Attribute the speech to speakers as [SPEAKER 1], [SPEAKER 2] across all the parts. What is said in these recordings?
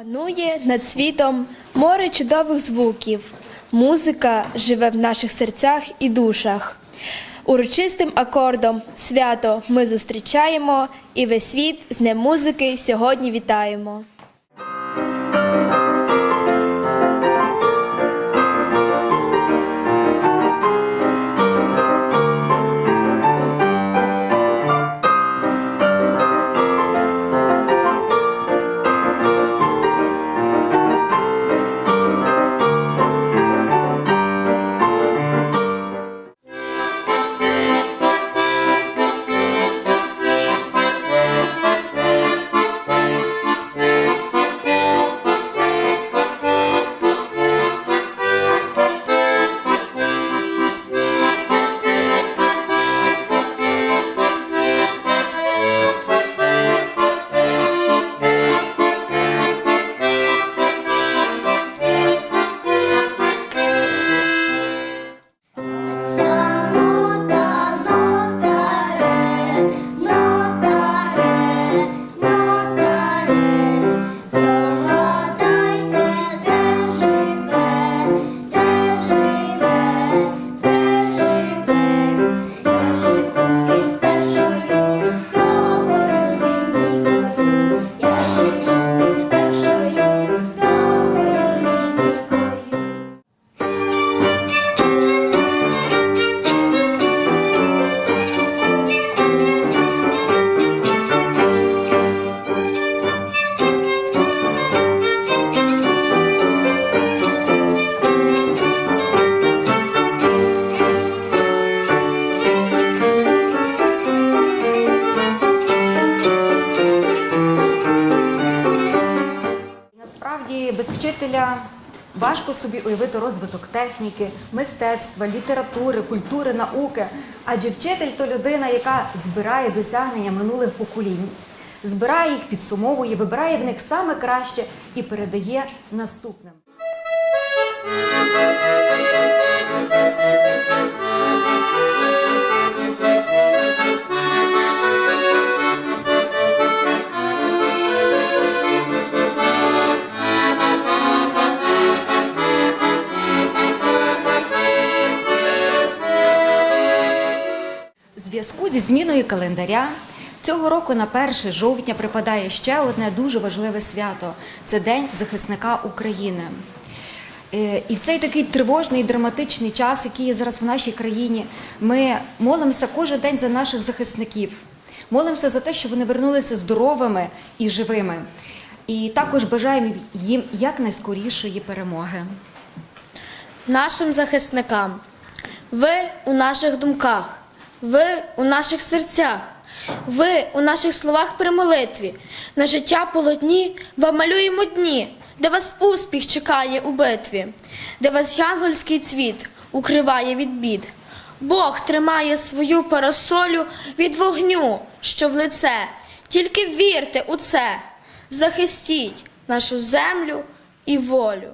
[SPEAKER 1] Панує над світом море чудових звуків. Музика живе в наших серцях і душах. Урочистим акордом свято ми зустрічаємо і весь світ з Днем музики сьогодні вітаємо.
[SPEAKER 2] Вчителя важко собі уявити розвиток техніки, мистецтва, літератури, культури, науки. Адже вчитель то людина, яка збирає досягнення минулих поколінь, збирає їх, підсумовує, вибирає в них саме краще і передає наступним. Зв'язку зі зміною календаря цього року на 1 жовтня припадає ще одне дуже важливе свято це День захисника України. Е, І в цей такий тривожний, драматичний час, який є зараз в нашій країні, ми молимося кожен день за наших захисників. Молимося за те, щоб вони вернулися здоровими і живими. І також бажаємо їм якнайскорішої перемоги.
[SPEAKER 3] нашим захисникам. Ви у наших думках, ви у наших серцях, ви у наших словах при молитві. На життя полотні вам малюємо дні, де вас успіх чекає у битві, де вас янгольський цвіт укриває від бід. Бог тримає свою парасолю від вогню, що в лице. Тільки вірте у це, захистіть нашу землю і волю.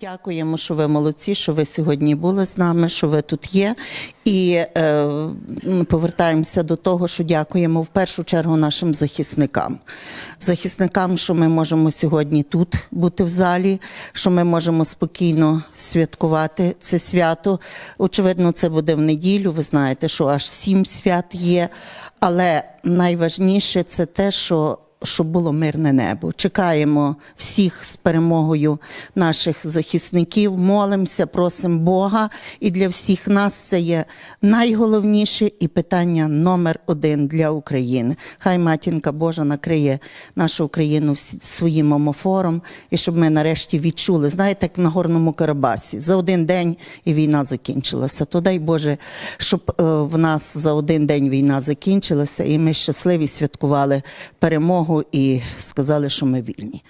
[SPEAKER 4] Дякуємо, що ви молодці, що ви сьогодні були з нами, що ви тут є. І е, повертаємося до того, що дякуємо в першу чергу нашим захисникам. Захисникам, що ми можемо сьогодні тут бути в залі, що ми можемо спокійно святкувати це свято. Очевидно, це буде в неділю. Ви знаєте, що аж сім свят є. Але найважніше це те, що щоб було мирне небо. Чекаємо всіх з перемогою наших захисників, молимося, просимо Бога. І для всіх нас це є найголовніше і питання номер один для України. Хай матінка Божа накриє нашу Україну своїм омофором, і щоб ми нарешті відчули, знаєте, як на Горному Карабасі, за один день і війна закінчилася. То дай Боже, щоб е, в нас за один день війна закінчилася, і ми щасливі святкували перемогу і сказали, що ми вільні.